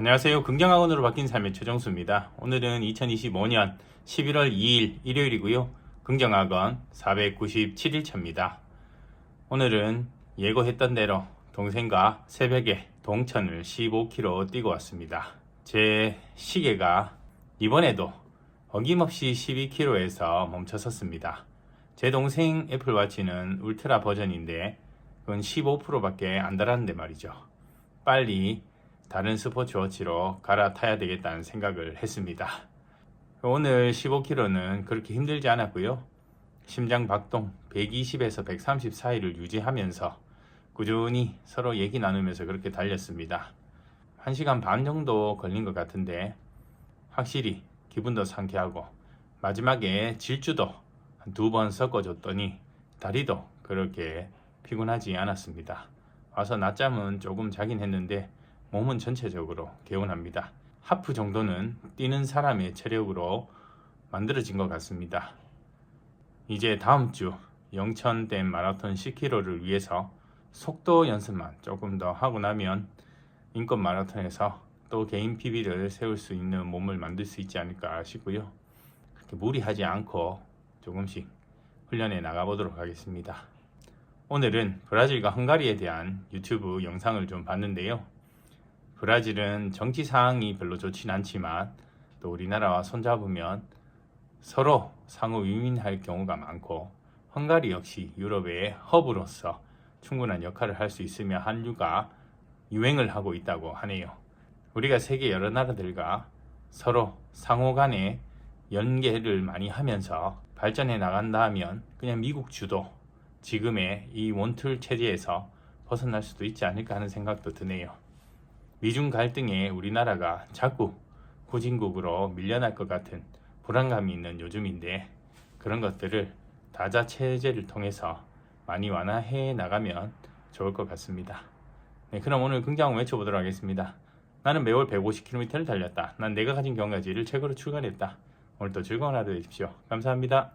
안녕하세요. 긍정학원으로 바뀐 삶의 최정수입니다. 오늘은 2025년 11월 2일 일요일이고요. 긍정학원 497일차입니다. 오늘은 예고했던 대로 동생과 새벽에 동천을 15km 뛰고 왔습니다. 제 시계가 이번에도 어김없이 12km에서 멈춰섰습니다. 제 동생 애플워치는 울트라 버전인데 그건 15%밖에 안 달았는데 말이죠. 빨리 다른 스포츠워치로 갈아타야 되겠다는 생각을 했습니다. 오늘 15km는 그렇게 힘들지 않았고요. 심장 박동 120에서 130 사이를 유지하면서 꾸준히 서로 얘기 나누면서 그렇게 달렸습니다. 1시간 반 정도 걸린 것 같은데 확실히 기분도 상쾌하고 마지막에 질주도 한두번 섞어줬더니 다리도 그렇게 피곤하지 않았습니다. 와서 낮잠은 조금 자긴 했는데 몸은 전체적으로 개운합니다. 하프 정도는 뛰는 사람의 체력으로 만들어진 것 같습니다. 이제 다음 주 영천댐 마라톤 10km를 위해서 속도 연습만 조금 더 하고 나면 인권 마라톤에서 또 개인 PB를 세울 수 있는 몸을 만들 수 있지 않을까 싶고요. 그렇게 무리하지 않고 조금씩 훈련해 나가보도록 하겠습니다. 오늘은 브라질과 헝가리에 대한 유튜브 영상을 좀 봤는데요. 브라질은 정치 상황이 별로 좋진 않지만 또 우리나라와 손잡으면 서로 상호 윈윈할 경우가 많고 헝가리 역시 유럽의 허브로서 충분한 역할을 할 수 있으며 한류가 유행을 하고 있다고 하네요. 우리가 세계 여러 나라들과 서로 상호 간에 연계를 많이 하면서 발전해 나간다 하면 그냥 미국 주도 지금의 이 원툴 체제에서 벗어날 수도 있지 않을까 하는 생각도 드네요. 미중 갈등에 우리나라가 자꾸 후진국으로 밀려날 것 같은 불안감이 있는 요즘인데 그런 것들을 다자 체제를 통해서 많이 완화해 나가면 좋을 것 같습니다. 네, 그럼 오늘 긍정을 외쳐보도록 하겠습니다. 나는 매월 150km를 달렸다. 난 내가 가진 경가지를 책으로 출간했다. 오늘도 즐거운 하루 되십시오. 감사합니다.